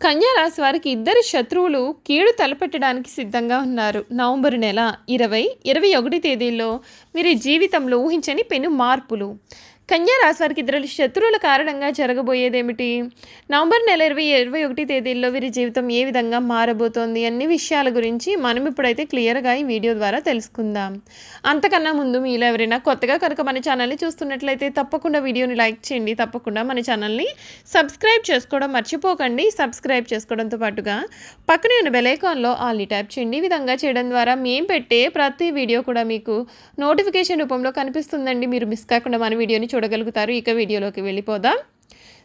కన్యారాశి వారికి ఇద్దరు శత్రువులు కీడు తలపెట్టడానికి సిద్ధంగా ఉన్నారు. నవంబర్ నెల ఇరవై ఇరవై ఒకటి తేదీల్లో మీరు జీవితంలో ఊహించని పెను మార్పులు. కన్యా రాశి వారికి ఇద్దరు శత్రువుల కారణంగా జరగబోయేదేమిటి? నవంబర్ నెల ఇరవై ఇరవై ఒకటి తేదీల్లో వీరి జీవితం ఏ విధంగా మారబోతోంది? అన్ని విషయాల గురించి మనం ఇప్పుడైతే క్లియర్గా ఈ వీడియో ద్వారా తెలుసుకుందాం. అంతకన్నా ముందు మీలో ఎవరైనా కొత్తగా కనుక మన ఛానల్ని చూస్తున్నట్లయితే తప్పకుండా వీడియోని లైక్ చేయండి. తప్పకుండా మన ఛానల్ని సబ్స్క్రైబ్ చేసుకోవడం మర్చిపోకండి. సబ్స్క్రైబ్ చేసుకోవడంతో పాటుగా పక్కనే ఉన్న బెలైకాన్లో ఆల్ని ట్యాప్ చేయండి. ఈ విధంగా చేయడం ద్వారా మేము పెట్టే ప్రతి వీడియో కూడా మీకు నోటిఫికేషన్ రూపంలో కనిపిస్తుందండి. మీరు మిస్ కాకుండా మన వీడియోని చూడగలుగుతారు. ఇక వీడియోలోకి వెళ్ళిపోదాం.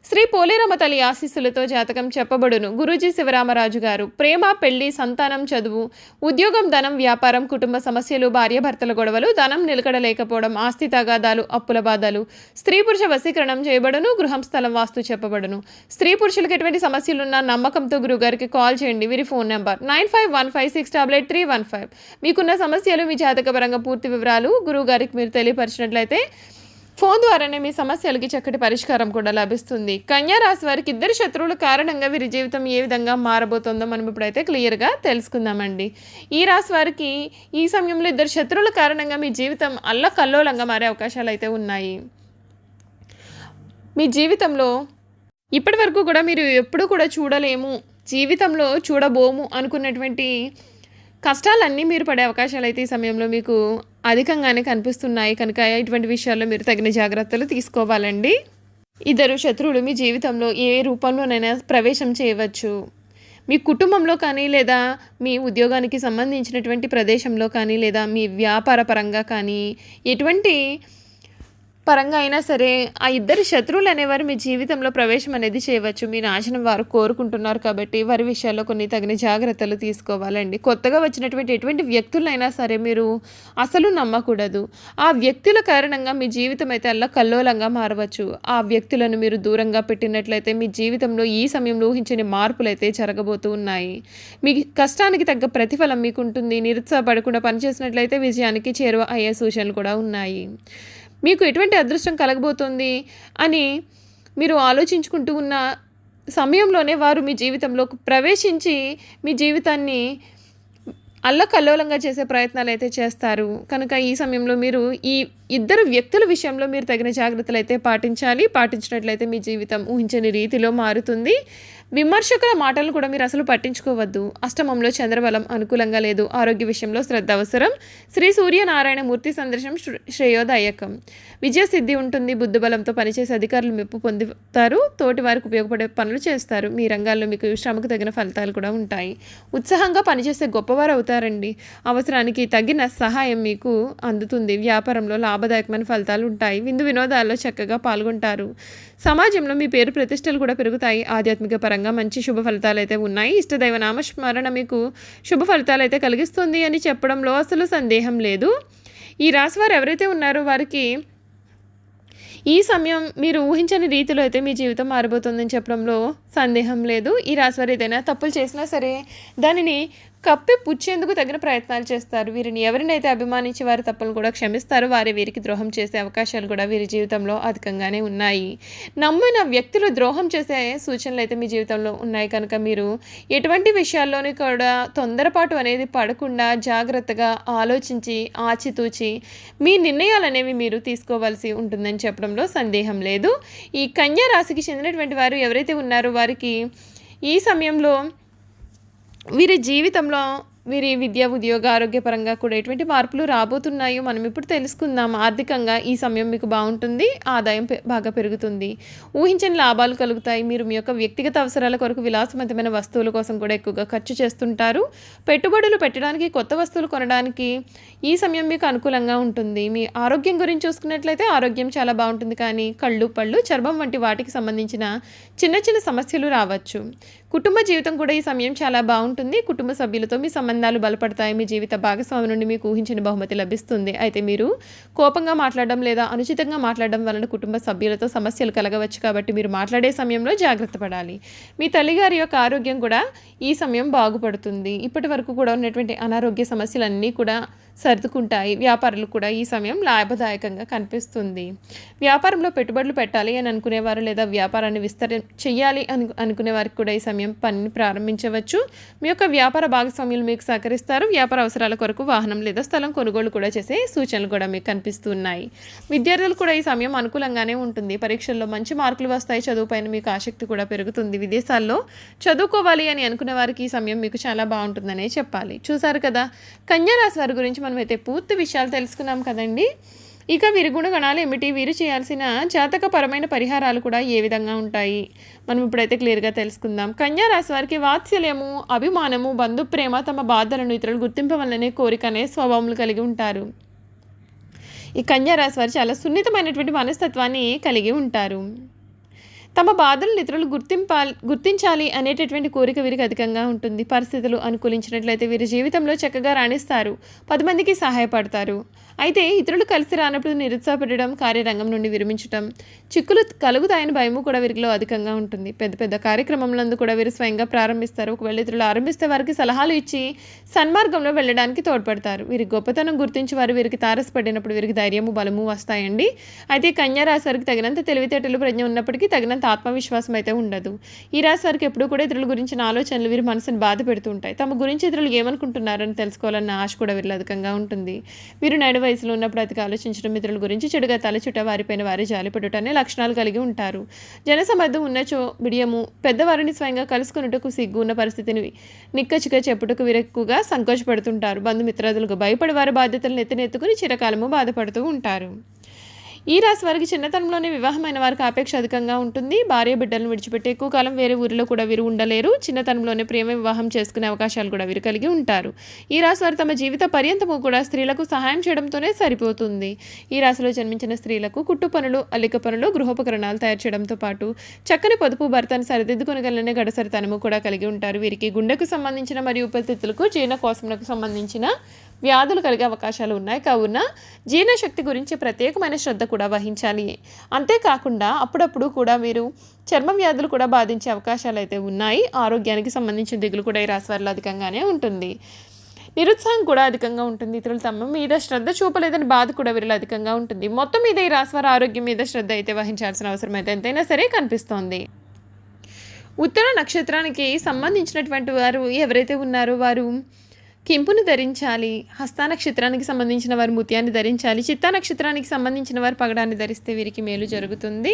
శ్రీ పోలేరమ్మ తల్లి ఆశీస్సులతో జాతకం చెప్పబడును. గురూజీ శివరామరాజు గారు ప్రేమ పెళ్ళి సంతానం చదువు ఉద్యోగం ధనం వ్యాపారం కుటుంబ సమస్యలు భార్యాభర్తల గొడవలు ధనం నిలకడలేకపోవడం ఆస్తి తగాదాలు అప్పుల బాధలు స్త్రీ పురుష వశీకరణం చేయబడును గృహం స్థలం వాస్తు చెప్పబడును. స్త్రీ పురుషులకు ఎటువంటి సమస్యలున్నా నమ్మకంతో గురుగారికి కాల్ చేయండి. వీరి phone number nine five one five six double eight three one five. మీకున్న సమస్యలు మీ జాతకపరంగా పూర్తి వివరాలు గురువుగారికి మీరు తెలియపరిచినట్లయితే ఫోన్ ద్వారానే మీ సమస్యలకి చక్కటి పరిష్కారం కూడా లభిస్తుంది. కన్యా రాశి వారికి ఇద్దరు శత్రువుల కారణంగా వీరి జీవితం ఏ విధంగా మారబోతుందో మనం ఇప్పుడైతే క్లియర్గా తెలుసుకుందామండి. ఈ రాశి వారికి ఈ సమయంలో ఇద్దరు శత్రువుల కారణంగా మీ జీవితం అల్లకల్లోలంగా మారే అవకాశాలు అయితే ఉన్నాయి. మీ జీవితంలో ఇప్పటి వరకు కూడా మీరు ఎప్పుడూ కూడా చూడలేము జీవితంలో చూడబోము అనుకున్నటువంటి కష్టాలన్నీ మీరు పడే అవకాశాలు అయితే ఈ సమయంలో మీకు అధికంగానే కనిపిస్తున్నాయి. కనుక ఇటువంటి విషయాల్లో మీరు తగిన జాగ్రత్తలు తీసుకోవాలండి. ఇద్దరు శత్రువులు మీ జీవితంలో ఏ రూపంలోనైనా ప్రవేశం చేయవచ్చు. మీ కుటుంబంలో కానీ లేదా మీ ఉద్యోగానికి సంబంధించినటువంటి ప్రదేశంలో కానీ లేదా మీ వ్యాపార పరంగా కానీ ఎటువంటి పరంగా అయినా సరే ఆ ఇద్దరు శత్రువులు అనేవారు మీ జీవితంలో ప్రవేశం అనేది చేయవచ్చు. మీ నాశనం వారు కోరుకుంటున్నారు కాబట్టి వారి విషయాల్లో కొన్ని తగిన జాగ్రత్తలు తీసుకోవాలండి. కొత్తగా వచ్చినటువంటి ఎటువంటి వ్యక్తులైనా సరే మీరు అసలు నమ్మకూడదు. ఆ వ్యక్తుల కారణంగా మీ జీవితం అయితే అలా కల్లోలంగా మారవచ్చు. ఆ వ్యక్తులను మీరు దూరంగా పెట్టినట్లయితే మీ జీవితంలో ఈ సమయంలో ఊహించని మార్పులు అయితే జరగబోతూ ఉన్నాయి. మీ కష్టానికి తగ్గ ప్రతిఫలం మీకు ఉంటుంది నిరుత్సాహపడకుండా పనిచేసినట్లయితే విజయానికి చేరువ అయ్యే సూచనలు కూడా ఉన్నాయి. మీకు ఎటువంటి అదృష్టం కలగబోతుంది అని మీరు ఆలోచించుకుంటూ ఉన్న సమయంలోనే వారు మీ జీవితంలో ప్రవేశించి మీ జీవితాన్ని అల్లకల్లోలంగా చేసే ప్రయత్నాలు అయితే చేస్తారు. కనుక ఈ సమయంలో మీరు ఈ ఇద్దరు వ్యక్తుల విషయంలో మీరు తగిన జాగ్రత్తలు అయితే పాటించాలి. పాటించినట్లయితే మీ జీవితం ఊహించని రీతిలో మారుతుంది. విమర్శకుల మాటలు కూడా మీరు అసలు పట్టించుకోవద్దు. అష్టమంలో చంద్రబలం అనుకూలంగా లేదు. ఆరోగ్య విషయంలో శ్రద్ధ అవసరం. శ్రీ సూర్యనారాయణ మూర్తి సందర్శనం శ్రేయోదాయకం. విజయసిద్ధి ఉంటుంది. బుద్ధిబలంతో పనిచేసే అధికారులు మెప్పు పొందుతారు. తోటి వారికి ఉపయోగపడే పనులు చేస్తారు. మీ రంగాల్లో మీకు శ్రమకు తగిన ఫలితాలు కూడా ఉంటాయి. ఉత్సాహంగా పనిచేసే గొప్పవారు అవుతారండి. అవసరానికి తగిన సహాయం మీకు అందుతుంది. వ్యాపారంలో లాభం లాభదాయకమైన ఫలితాలు ఉంటాయి. విందు వినోదాల్లో చక్కగా పాల్గొంటారు. సమాజంలో మీ పేరు ప్రతిష్టలు కూడా పెరుగుతాయి. ఆధ్యాత్మిక పరంగా మంచి శుభ ఫలితాలు అయితే ఉన్నాయి. ఇష్టదైవ నామస్మరణ మీకు శుభ ఫలితాలు అయితే కలిగిస్తుంది అని చెప్పడంలో అసలు సందేహం లేదు. ఈ రాశి వారు ఎవరైతే ఉన్నారో వారికి ఈ సమయం మీరు ఊహించని రీతిలో అయితే మీ జీవితం మారిపోతుందని చెప్పడంలో సందేహం లేదు. ఈ రాశివారు ఏదైనా తప్పులు చేసినా సరే దానిని కప్పి పుచ్చేందుకు తగిన ప్రయత్నాలు చేస్తారు. వీరిని ఎవరినైతే అభిమానించి వారి తప్పులను కూడా క్షమిస్తారు వారి వీరికి ద్రోహం చేసే అవకాశాలు కూడా వీరి జీవితంలో అధికంగానే ఉన్నాయి. నమ్మిన వ్యక్తులు ద్రోహం చేసే సూచనలు అయితే మీ జీవితంలో ఉన్నాయి. కనుక మీరు ఎటువంటి విషయాల్లోని కూడా తొందరపాటు అనేది పడకుండా జాగ్రత్తగా ఆలోచించి ఆచితూచి మీ నిర్ణయాలు అనేవి మీరు తీసుకోవాల్సి ఉంటుందని చెప్పడంలో సందేహం లేదు. ఈ కన్యా రాశికి చెందినటువంటి వారు ఎవరైతే ఉన్నారో వారికి ఈ సమయంలో వీరి జీవితంలో వీరి విద్య ఉద్యోగ ఆరోగ్యపరంగా కూడా ఎటువంటి మార్పులు రాబోతున్నాయో మనం ఇప్పుడు తెలుసుకుందాం. ఆర్థికంగా ఈ సమయం మీకు బాగుంటుంది ఆదాయం పె- బాగా పెరుగుతుంది. ఊహించని లాభాలు కలుగుతాయి. మీరు మీ యొక్క వ్యక్తిగత అవసరాల కొరకు విలాసవంతమైన వస్తువుల కోసం కూడా ఎక్కువగా ఖర్చు చేస్తుంటారు. పెట్టుబడులు పెట్టడానికి కొత్త వస్తువులు కొనడానికి ఈ సమయం మీకు అనుకూలంగా ఉంటుంది. మీ ఆరోగ్యం గురించి చూసుకున్నట్లయితే ఆరోగ్యం చాలా బాగుంటుంది. కానీ కళ్ళు పళ్ళు చర్మం వంటి వాటికి సంబంధించిన చిన్న చిన్న సమస్యలు రావచ్చు. కుటుంబ జీవితం కూడా ఈ సమయం చాలా బాగుంటుంది. కుటుంబ సభ్యులతో మీ సంబంధం సంబంధాలు బలపడతాయి. మీ జీవిత భాగస్వామి నుండి మీకు ఊహించిన బహుమతి లభిస్తుంది. అయితే మీరు కోపంగా మాట్లాడడం లేదా అనుచితంగా మాట్లాడడం వలన కుటుంబ సభ్యులతో సమస్యలు కలగవచ్చు కాబట్టి మీరు మాట్లాడే సమయంలో జాగ్రత్త పడాలి. మీ తల్లిగారి యొక్క ఆరోగ్యం కూడా ఈ సమయం బాగుపడుతుంది. ఇప్పటి వరకు కూడా ఉన్నటువంటి అనారోగ్య సమస్యలన్నీ కూడా సర్దుకుంటాయి. వ్యాపారులు కూడా ఈ సమయం లాభదాయకంగా కనిపిస్తుంది. వ్యాపారంలో పెట్టుబడులు పెట్టాలి అని అనుకునేవారు లేదా వ్యాపారాన్ని విస్తరి చేయాలి అను అనుకునే వారికి కూడా ఈ సమయం పనిని ప్రారంభించవచ్చు. మీ యొక్క వ్యాపార భాగస్వామ్యులు మీకు సహకరిస్తారు. వ్యాపార అవసరాల కొరకు వాహనం లేదా స్థలం కొనుగోలు కూడా చేసే సూచనలు కూడా మీకు కనిపిస్తున్నాయి. విద్యార్థులు కూడా ఈ సమయం అనుకూలంగానే ఉంటుంది. పరీక్షల్లో మంచి మార్కులు వస్తాయి. చదువుపైన మీకు ఆసక్తి కూడా పెరుగుతుంది. విదేశాల్లో చదువుకోవాలి అని అనుకునే వారికి ఈ సమయం మీకు చాలా బాగుంటుందనే చెప్పాలి. చూసారు కదా? కన్యా రాశి వారి గురించి మనమైతే పూర్తి విషయాలు తెలుసుకున్నాం కదండి. ఇక వీరి గుణగణాలు ఏమిటి? వీరు చేయాల్సిన జాతకపరమైన పరిహారాలు కూడా ఏ విధంగా ఉంటాయి? మనం ఇప్పుడైతే క్లియర్గా తెలుసుకుందాం. కన్యా రాశి వారికి వాత్సల్యము అభిమానము బంధు ప్రేమ తమ బాధలను ఇతరులు గుర్తింపవలనే కోరిక అనే స్వభావములు కలిగి ఉంటారు. ఈ కన్యా రాశి వారు చాలా సున్నితమైనటువంటి మనస్తత్వాన్ని కలిగి ఉంటారు. తమ బాధలను ఇతరులు గుర్తింపాలి గుర్తించాలి అనేటటువంటి కోరిక వీరికి అధికంగా ఉంటుంది. పరిస్థితులు అనుకూలించినట్లయితే వీరి జీవితంలో చక్కగా రాణిస్తారు. పది మందికి సహాయపడతారు. అయితే ఇతరులు కలిసి రానప్పుడు నిరుత్సాహపడడం కార్యరంగం నుండి విరమించడం చిక్కులు కలుగుతాయని భయము కూడా వీరిలో అధికంగా ఉంటుంది. పెద్ద పెద్ద కార్యక్రమంలో కూడా వీరు స్వయంగా ప్రారంభిస్తారు. ఒకవేళ ఇతరులు ఆరంభిస్తే వారికి సలహాలు ఇచ్చి సన్మార్గంలో వెళ్ళడానికి తోడ్పడతారు. వీరి గొప్పతనం గుర్తించి వారు వీరికి తారసపడినప్పుడు వీరికి ధైర్యము బలము వస్తాయండి. అయితే కన్యా రాశి వారికి తగినంత తెలివితేటలు ప్రజ్ఞ ఉన్నప్పటికీ తగినంత ఆత్మవిశ్వాసం అయితే ఉండదు. ఈ రాశి వారికి ఎప్పుడూ కూడా ఇతరుల గురించిన ఆలోచనలు వీరి మనసును బాధ పెడుతూ ఉంటాయి. తమ గురించి ఇతరులు ఏమనుకుంటున్నారని తెలుసుకోవాలన్న ఆశ కూడా వీరిలో అధికంగా ఉంటుంది. వీరు నడు వయసులో ఉన్నప్పుడు అతిగా ఆలోచించడం ఇతరుల గురించి చెడుగా తలచుట వారిపైన వారి జాలిపడుట అనే లక్షణాలు కలిగి ఉంటారు. జనసమర్థం ఉన్నచో బిడియము పెద్దవారిని స్వయంగా కలుసుకున్నట్టుకు సిగ్గు ఉన్న పరిస్థితిని నిక్కచిగా చెప్పుటకు వీరు ఎక్కువగా సంకోచపడుతుంటారు. బంధుమిత్రాదులకు భయపడి వారి బాధ్యతలను ఎత్తినెత్తుకుని చిరకాలము బాధపడుతూ ఉంటారు. ఈ రాశి వారికి చిన్నతనంలోనే వివాహమైన వారికి ఆపేక్ష అధికంగా ఉంటుంది. భార్య బిడ్డలను విడిచిపెట్టి ఎక్కువ కాలం వేరే ఊరిలో కూడా వీరు ఉండలేరు. చిన్నతనంలోనే ప్రేమ వివాహం చేసుకునే అవకాశాలు కూడా వీరు కలిగి ఉంటారు. ఈ రాశి వారు తమ జీవిత పర్యంతము కూడా స్త్రీలకు సహాయం చేయడంతోనే సరిపోతుంది. ఈ రాశిలో జన్మించిన స్త్రీలకు కుట్టు పనులు అల్లిక పనులు గృహోపకరణాలు తయారు చేయడంతో పాటు చక్కని పొదుపు భర్తను సరిదిద్దుకొనగలనే గడసరితనము కూడా కలిగి ఉంటారు. వీరికి గుండెకు సంబంధించిన మరియు ఉపస్థితులకు జీర్ణకోశములకు సంబంధించిన వ్యాధులు కలిగే అవకాశాలు ఉన్నాయి. కావున జీర్ణశక్తి గురించి ప్రత్యేకమైన శ్రద్ధ కూడా వహించాలి. అంతేకాకుండా అప్పుడప్పుడు కూడా మీరు చర్మ వ్యాధులు కూడా బాధించే అవకాశాలు అయితే ఉన్నాయి. ఆరోగ్యానికి సంబంధించిన దిగులు కూడా ఈ రాశివారిలో అధికంగానే ఉంటుంది. నిరుత్సాహం కూడా అధికంగా ఉంటుంది. ఇతరులు తమ మీద శ్రద్ధ చూపలేదని బాధ కూడా వీరిలో అధికంగా ఉంటుంది. మొత్తం మీద ఈ రాశివారి ఆరోగ్యం మీద శ్రద్ధ అయితే వహించాల్సిన అవసరం అయితే ఎంతైనా సరే కనిపిస్తోంది. ఉత్తర నక్షత్రానికి సంబంధించినటువంటి వారు ఎవరైతే ఉన్నారో వారు కెంపును ధరించాలి హస్తా నక్షత్రానికి సంబంధించిన వారు ముత్యాన్ని ధరించాలి చిత్తా నక్షత్రానికి సంబంధించిన వారు పగడాన్ని ధరిస్తే వీరికి మేలు జరుగుతుంది.